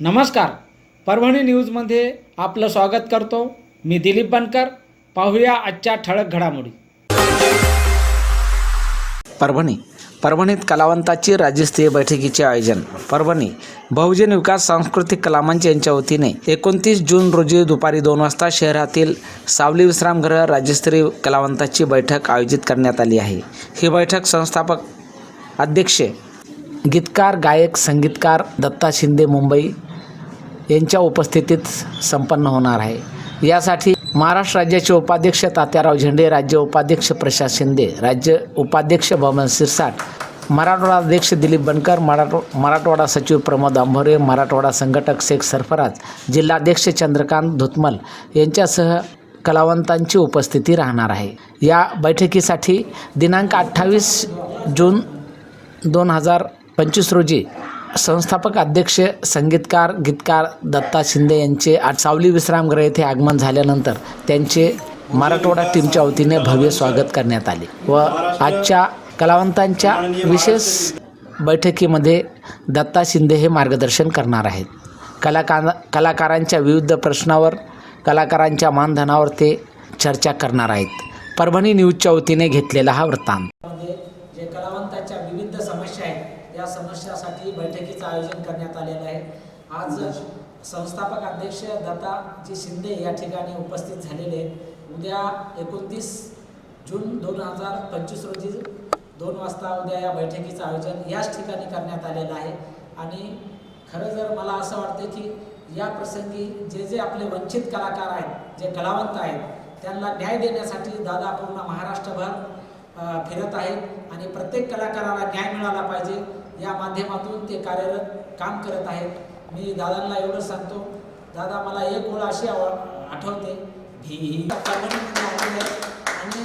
नमस्कार. परभणी न्यूजमध्ये आपलं स्वागत करतो. मी दिलीप बनकर. पाहूया आजच्या ठळक घडामोडी. परभणी. परभणीत कलावंताची राज्यस्तरीय बैठकीचे आयोजन. परभणी. बहुजन विकास सांस्कृतिक कलामंच यांच्या वतीने एकोणतीस जून रोजी दुपारी दोन वाजता शहरातील सावली विश्रामगृह राज्यस्तरीय कलावंताची बैठक आयोजित करण्यात आली आहे. ही बैठक संस्थापक अध्यक्ष गीतकार गायक संगीतकार दत्ता शिंदे मुंबई यांच्या उपस्थितीत संपन्न होणार आहे. यासाठी महाराष्ट्र राज्याचे उपाध्यक्ष तात्याराव झेंडे राज्य उपाध्यक्ष प्रशांत शिंदे राज्य उपाध्यक्ष भवन सिरसाट मराठवाडा अध्यक्ष दिलीप बनकर मराठ मराठवाडा सचिव प्रमोद आंभोरे मराठवाडा संघटक शेख सरफराज जिल्हाध्यक्ष चंद्रकांत धुतमल यांच्यासह कलावंतांची उपस्थिती राहणार आहे. या बैठकीसाठी दिनांक अठ्ठावीस जून दोन हजार पंचवीस रोजी संस्थापक अध्यक्ष संगीतकार गीतकार दत्ता शिंदे यांचे आज सावली विश्रामगृह येथे आगमन झाल्यानंतर त्यांचे मराठवाडा टीमच्या वतीने भव्य स्वागत करण्यात आले व आजच्या कलावंतांच्या विशेष बैठकीमध्ये दत्ता शिंदे हे मार्गदर्शन करणार आहेत. कलाकार कलाकारांच्या विविध प्रश्नावर कलाकारांच्या मानधनावर ते चर्चा करणार आहेत. परभणी न्यूजच्या वतीने घेतलेला हा वृत्तांत मध्ये जे कलावंतांच्या विविध समस्या आहेत त्या समस्यासाठी बैठकीचं आयोजन करण्यात आलेलं आहे. आज संस्थापक अध्यक्ष दत्ताजी शिंदे या ठिकाणी उपस्थित झालेले आहेत. उद्या एकोणतीस जून दोन हजार पंचवीस रोजी दोन वाजता उद्या या बैठकीचं आयोजन याच ठिकाणी करण्यात आलेलं आहे. आणि खरं जर मला असं वाटतं की या प्रसंगी जे जे आपले वंचित कलाकार आहेत जे कलावंत आहेत त्यांना न्याय देण्यासाठी दादा पूर्ण महाराष्ट्रभर फिरत आहेत आणि प्रत्येक कलाकाराला न्याय मिळाला पाहिजे या माध्यमातून ते कार्यरत काम करत आहेत. मी दादांना एवढं सांगतो दादा मला एक ओळ अशी आव- आठवते. ही आणि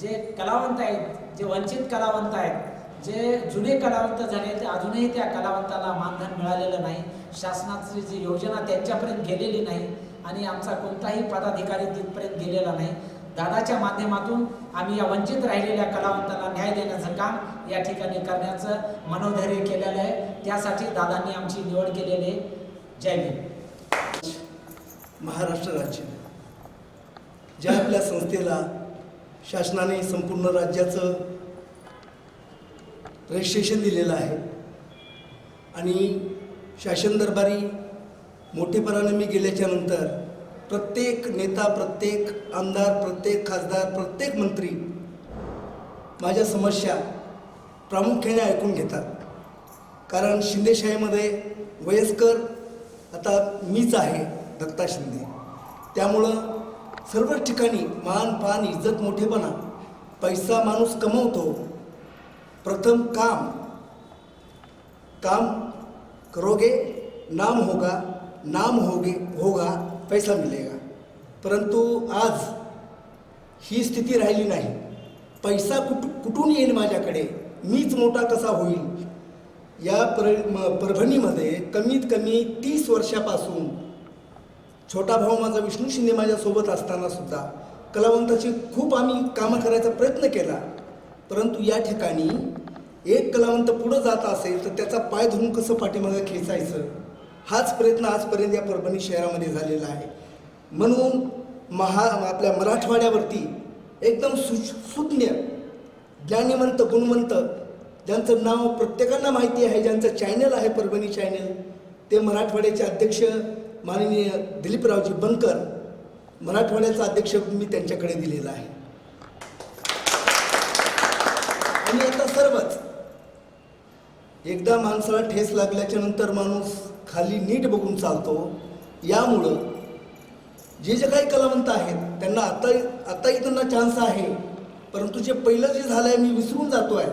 जे कलावंत आहेत जे वंचित कलावंत आहेत जे जुने कलावंत झाले ते अजूनही त्या कलावंताला मानधन मिळालेलं नाही. शासनाची जी योजना त्यांच्यापर्यंत गेलेली नाही आणि आमचा कोणताही पदाधिकारी तिथपर्यंत गेलेला नाही. दादाच्या माध्यमातून आम्ही या वंचित राहिलेल्या कलावंतांना न्याय देण्याचं काम या ठिकाणी करण्याचं मनोधैर्य केलेलं आहे. त्यासाठी दादांनी आमची निवड केलेली आहे. जय भीम. महाराष्ट्र राज्य. ज्या आपल्या संस्थेला शासनाने संपूर्ण राज्याचं रजिस्ट्रेशन दिलेलं आहे आणि शासन दरबारी मोठेपणाने मी गेल्याच्यानंतर प्रत्येक नेता प्रत्येक आमदार प्रत्येक खासदार प्रत्येक मंत्री माझ्या समस्या प्रामुख्याने ऐकून घेतात. कारण शिंदेशाहीमध्ये वयस्कर आता मीच आहे दत्ता शिंदे. त्यामुळं सर्वच ठिकाणी मान पान इज्जत मोठेपणा पैसा माणूस कमवतो. प्रथम काम काम करोगे नाम होगा नाम होगे होगा पैसा मिलेगा. परंतु आज ही स्थिती राहिली नाही. पैसा कुठ कुठून येईल माझ्याकडे? मीच मोठा कसा होईल? या पर म- परभणीमध्ये कमीत कमी तीस वर्षापासून छोटा भाऊ माझा विष्णू शिंदे माझ्यासोबत असताना सुद्धा कलावंताची खूप आम्ही कामं करायचा प्रयत्न केला. परंतु या ठिकाणी एक कलावंत पुढं जात असेल तर त्याचा पाय धरून कसं पाठीमागं खेचायचं? हाच प्रयत्न आजपर्यंत या परभणी शहरामध्ये झालेला आहे. म्हणून महा आपल्या मराठवाड्यावरती एकदम सु सुज्ञ ज्ञानीमंत गुणवंत ज्यांचं नाव प्रत्येकांना माहिती आहे ज्यांचं चॅनल आहे परभणी चॅनल ते मराठवाड्याचे अध्यक्ष माननीय दिलीपरावजी बनकर मराठवाड्याचा अध्यक्ष मी त्यांच्याकडे दिलेला आहे. आणि आता सर्वच. एकदा माणसाला ठेस लागल्याच्या नंतर माणूस खाली नीट बघून चालतो. यामुळं जे जे काही कलावंत आहेत त्यांना आता आता त्यांना चान्स आहे. परंतु जे पहिलं जे झालं आहे मी विसरून जातो आहे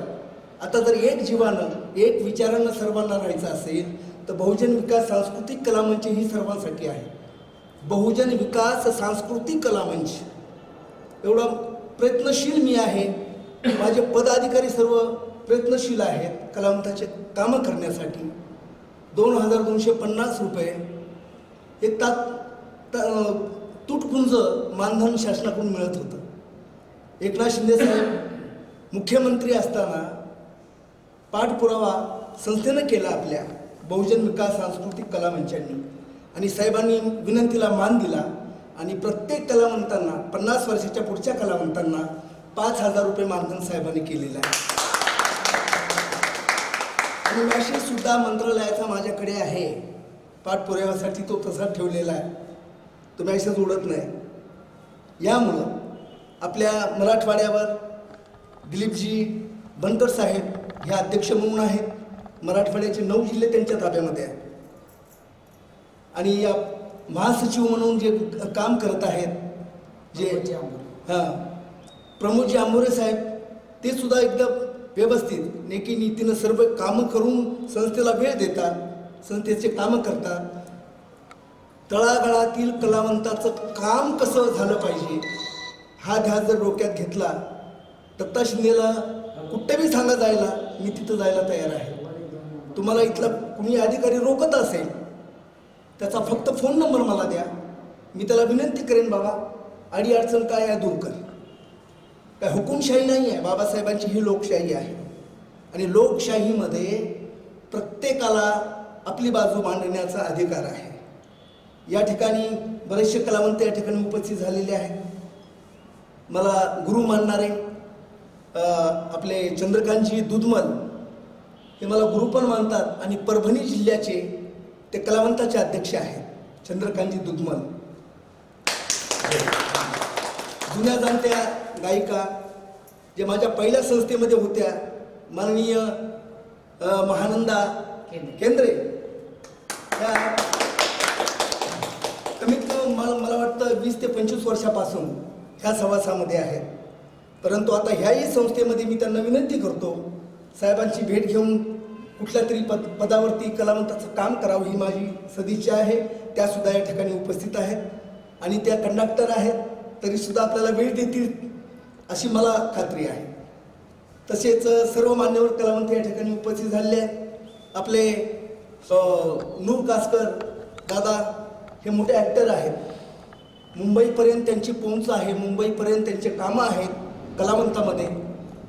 आता जर एक जीवानं एक विचारानं सर्वांना राहायचं असेल तर बहुजन विकास सांस्कृतिक कलामंच ही सर्वांसाठी आहे. बहुजन विकास सांस्कृतिक कलामंच एवढा प्रयत्नशील मी आहे. माझे पदाधिकारी सर्व प्रयत्नशील आहेत कलावंताचे कामं करण्यासाठी. दोन हजार दोनशे पन्नास रुपये. एक तात तुटपुंज मानधन शासनाकडून मिळत होतं. एकनाथ शिंदे साहेब मुख्यमंत्री असताना पाठपुरावा संस्थेनं केला आपल्या बहुजन विकास सांस्कृतिक कला मंचांनी. आणि साहेबांनी विनंतीला मान दिला आणि प्रत्येक कलावंतांना पन्नास वर्षाच्या पुढच्या कलावंतांना पाच हजार रुपये मानधन साहेबांनी केलेलं आहे. आणि मॅसेज सुद्धा मंत्रालयाचा माझ्याकडे आहे. पाठपुराव्यासाठी तो तसाच ठेवलेला आहे. तो मॅशेज उडत नाही. यामुळं आपल्या मराठवाड्यावर दिलीपजी बनकर साहेब हे अध्यक्ष म्हणून आहेत. मराठवाड्याचे नऊ जिल्हे त्यांच्या ताब्यामध्ये आहेत. आणि या महासचिव म्हणून जे काम करत आहेत जे. हां प्रमोदजी आंबोरे साहेब ते सुद्धा एकदम व्यवस्थित नेकी नीतीनं सर्व कामं करून संस्थेला वेळ देतात संस्थेचे कामं करतात. तळागाळातील कलावंताचं काम कसं झालं पाहिजे हा ध्यास जर डोक्यात घेतला दत्ता शिंदेला कुठे बी सांगा जायला मी तिथं जायला तयार आहे. तुम्हाला इथला कुणी अधिकारी रोखत असेल त्याचा फक्त फोन नंबर मला द्या. मी त्याला विनंती करेन बाबा अडी अडचण काय आहे दूर कर. काय हुकुमशाही नाही आहे बाबासाहेबांची ही लोकशाही आहे. आणि लोकशाहीमध्ये प्रत्येकाला आपली बाजू मांडण्याचा अधिकार आहे. या ठिकाणी बरेचसे कलावंत या ठिकाणी उपस्थित झालेले आहेत. मला गुरु मानणारे आपले चंद्रकांतजी दुधमल हे मला गुरु पण मानतात आणि परभणी जिल्ह्याचे ते कलावंताचे अध्यक्ष आहेत चंद्रकांतजी दुधमल जुन्या जाणत्या गायिका जे माझ्या पहिल्या संस्थेमध्ये होत्या माननीय महानंदा केंद्रे. केंद्रे त्या कमीत कमी मला मला वाटतं वीस ते पंचवीस वर्षापासून ह्या सवासामध्ये आहेत. परंतु आता ह्याही संस्थेमध्ये मी त्यांना विनंती करतो साहेबांची भेट घेऊन कुठल्या तरी पद पदावरती कलावंताचं काम करावं ही माझी सदिच्छा आहे. त्यासुद्धा या ठिकाणी उपस्थित आहेत. आणि त्या कंडक्टर आहेत तरीसुद्धा आपल्याला वेळ देतील अशी मला खात्री आहे. तसेच सर्व मान्यवर कलावंत या ठिकाणी उपस्थित झालेले आहेत. आपले नूर कासकर दादा हे मोठे ॲक्टर आहेत. मुंबईपर्यंत त्यांची पोहोच आहे मुंबईपर्यंत त्यांचे कामं आहेत कलावंतामध्ये.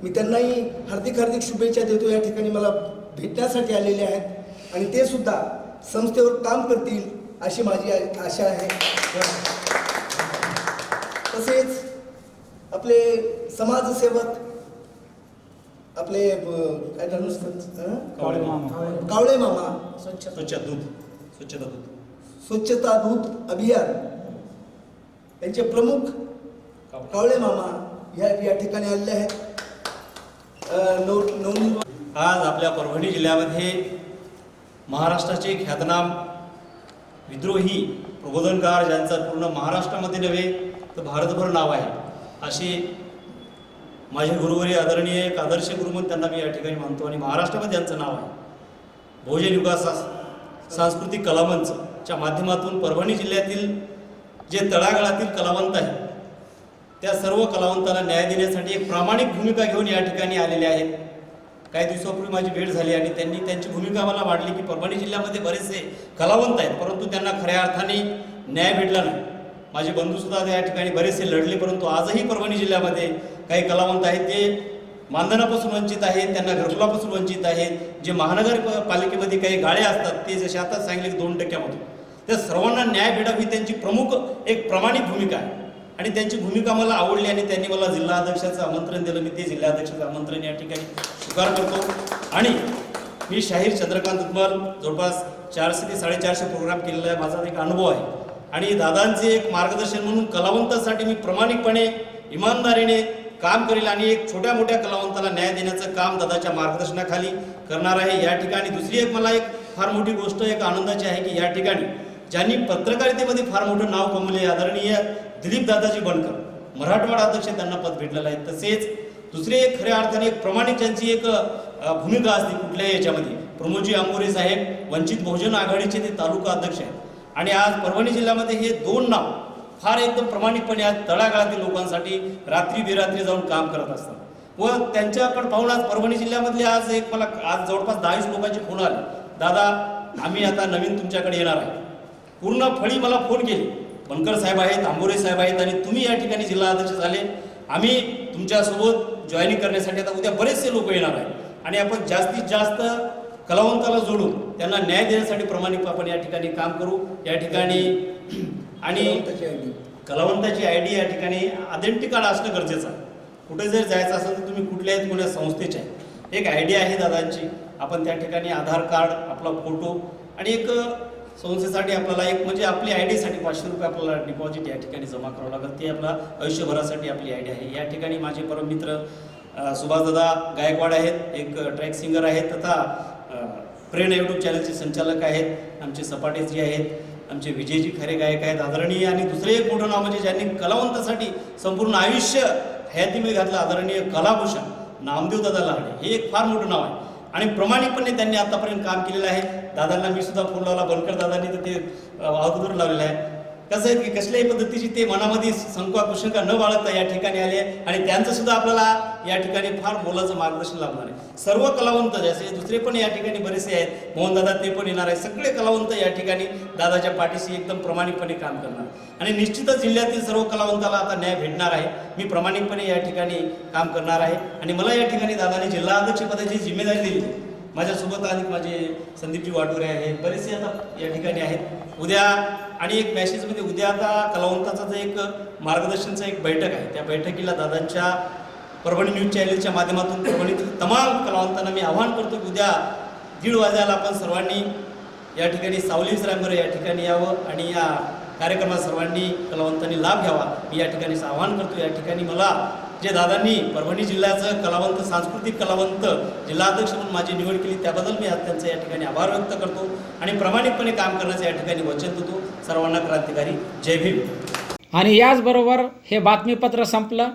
मी त्यांनाही हार्दिक हार्दिक शुभेच्छा देतो या ठिकाणी मला भेटण्यासाठी आलेले आहेत. आणि ते सुद्धा संस्थेवर काम करतील अशी माझी आशा आहे. तसेच आपले समाजसेवक आपले काय? कावळे मामा. कावळे. कावळे मामा. स्वच्छ स्वच्छ दूध स्वच्छता दूध स्वच्छता दूत अभियान. त्यांचे प्रमुख कावळे. मामा या या ठिकाणी आलेले आहेत नऊ नऊ आज आपल्या परभणी जिल्ह्यामध्ये महाराष्ट्राचे ख्यातनाम विद्रोही प्रबोधनकार ज्यांचं पूर्ण महाराष्ट्रामध्ये नव्हे तर भारतभर नाव आहे असे माझे गुरुवरी आदरणीय एक आदर्श गुरु म्हणून त्यांना मी या ठिकाणी मानतो आणि महाराष्ट्रामध्ये त्यांचं नाव आहे भोजन युगा सांस- सांस्कृतिक कलामंचच्या माध्यमातून परभणी जिल्ह्यातील जे तळागाळातील कलावंत आहेत त्या सर्व कलावंताला न्याय देण्यासाठी एक प्रामाणिक भूमिका घेऊन या ठिकाणी आलेले आहेत. काही दिवसापूर्वी माझी भेट झाली आणि त्यांनी त्यांची भूमिका मला वाढली की परभणी जिल्ह्यामध्ये बरेचसे कलावंत आहेत परंतु त्यांना खऱ्या अर्थाने न्याय भेटला नाही. माझे बंधूसुद्धा या ठिकाणी बरेचसे लढले परंतु आजही परभणी जिल्ह्यामध्ये काही कलावंत आहेत ते मानधनापासून वंचित आहेत त्यांना घरकुलापासून वंचित आहेत. जे महानगर पालिकेमध्ये काही गाळे असतात ते जसे आता सांगले दोन टक्क्यामधून. त्या सर्वांना न्याय भेटावी ही त्यांची प्रमुख एक प्रामाणिक भूमिका आहे. आणि त्यांची भूमिका मला आवडली आणि त्यांनी मला जिल्हा अध्यक्षाचं आमंत्रण दिलं. मी ते जिल्हाध्यक्षाचं आमंत्रण या ठिकाणी स्वीकार करतो. आणि मी शाहीर चंद्रकांत उद्मल जवळपास चारशे ते साडेचारशे प्रोग्राम केलेला आहे. माझा एक अनुभव आहे. आणि दादांचे एक मार्गदर्शन म्हणून कलावंतासाठी मी प्रामाणिकपणे इमानदारीने काम करेल आणि एक छोट्या मोठ्या कलावंताला न्याय देण्याचं काम दादाच्या मार्गदर्शनाखाली करणार आहे. या ठिकाणी दुसरी एक मला एक फार मोठी गोष्ट एक आनंदाची आहे की या ठिकाणी ज्यांनी पत्रकारितेमध्ये फार मोठं नाव कमवले आदरणीय दिलीप दादाजी बनकर. मराठवाडा अध्यक्ष त्यांना पद भेटलेलं आहे. तसेच दुसरे एक खऱ्या अर्थाने एक प्रामाणिक त्यांची एक भूमिका असते कुठल्याही याच्यामध्ये? प्रमोदजी आंबोरे साहेब वंचित बहुजन आघाडीचे ते तालुका अध्यक्ष आहेत. आणि आज परभणी जिल्ह्यामध्ये हे दोन नाव फार एकदम प्रामाणिकपणे आज तळागाळातील लोकांसाठी रात्री बेरात्री जाऊन काम करत असतात. व त्यांच्याकडे पाहून आज परभणी जिल्ह्यामधले आज एक मला आज जवळपास दहावीस लोकांचे फोन आले. दादा आम्ही आता नवीन तुमच्याकडे येणार आहे. पूर्ण फळी मला फोन केली. बनकर साहेब आहेत आंबोरे साहेब आहेत आणि तुम्ही या ठिकाणी जिल्हा अध्यक्ष झाले. आम्ही तुमच्यासोबत जॉईनिंग करण्यासाठी आता उद्या बरेचसे लोक येणार आहेत. आणि आपण जास्तीत जास्त कलावंताला जोडून त्यांना न्याय देण्यासाठी प्रामाणिक आपण या ठिकाणी काम करू. या ठिकाणी आणि त्याची कलावंताची आय डी या ठिकाणी आयडेंटी कार्ड असणं गरजेचं आहे. कुठे जर जायचं असेल तर तुम्ही कुठल्या आहेत संस्थेचे आहे एक आय डी आहे दादांची. आपण त्या ठिकाणी आधार कार्ड आपला फोटो आणि एक संस्थेसाठी आपल्याला एक म्हणजे आपली आय डीसाठी पाचशे रुपये आपल्याला डिपॉझिट या ठिकाणी जमा करावं लागेल. ते आपला आयुष्यभरासाठी आपली आय डी आहे. या ठिकाणी माझे परममित्र सुभाषदादा गायकवाड आहेत. एक ट्रॅक सिंगर आहेत तथा प्रेरणा यूट्यूब चॅनलचे संचालक आहेत. आमचे सपाटेजी आहेत. आमचे विजयजी खरे गायक आहेत आदरणीय आणि दुसरे एक मोठं नाव म्हणजे ज्यांनी कलावंतासाठी संपूर्ण आयुष्य हयातीमध्ये घातलं आदरणीय कलाभूषण नामदेव दादा लहाणे हे एक फार मोठं नाव आहे. आणि प्रामाणिकपणे त्यांनी आतापर्यंत काम केलेलं आहे. दादांना मी सुद्धा फोन लावला बनकर दादांनी तर ते अगोदर लावलेलं आहे. कसं आहे की कसल्याही पद्धतीची ते मनामध्ये संकवा कुशंका न बाळगता या ठिकाणी आले आणि त्यांचं सुद्धा आपल्याला या ठिकाणी फार मोलाचं मार्गदर्शन लाभणार आहे. सर्व कलावंत जसे दुसरे पण या ठिकाणी बरेचसे आहेत. मोहनदादा ते पण येणार आहे. सगळे कलावंत या ठिकाणी दादाच्या पाठीशी एकदम प्रामाणिकपणे काम करणार. आणि निश्चितच जिल्ह्यातील सर्व कलावंताला आता न्याय भेटणार आहे. मी प्रामाणिकपणे या ठिकाणी काम करणार आहे. आणि मला या ठिकाणी दादाने जिल्हा अध्यक्षपदाची जिम्मेदारी दिली. माझ्यासोबत आणि माझे संदीपजी वाटोरे आहेत. बरेचसे आता या ठिकाणी आहेत. उद्या आणि एक मॅसेजमध्ये म्हणजे उद्या आता कलावंताचा जे एक मार्गदर्शनचा एक बैठक आहे. त्या बैठकीला दादांच्या परभणी न्यूज चॅनलच्या माध्यमातून परभणीतील तमाम कलावंतांना मी आवाहन करतो की उद्या दीड वाजायला आपण सर्वांनी या ठिकाणी सावली विश्रामगर या ठिकाणी यावं आणि या कार्यक्रमात सर्वांनी कलावंतांनी लाभ घ्यावा. मी या ठिकाणी आवाहन करतो. या ठिकाणी मला जे दादांनी परभणी जिल्ह्याचं कलावंत सांस्कृतिक कलावंत जिल्हाध्यक्ष म्हणून माझी निवड केली त्याबद्दल मी आज त्यांचा या ठिकाणी आभार व्यक्त करतो आणि प्रामाणिकपणे काम करण्याचं या ठिकाणी वचन देतो. सर्वांना क्रांतिकारी जय भीम. आणि याचबरोबर हे बातमीपत्र संपलं.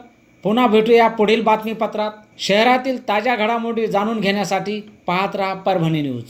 पुन्हा भेटूया पुढील बातमीपत्रात. शहरातील ताज्या घडामोडी जाणून घेण्यासाठी पाहत राहा परभणी न्यूज.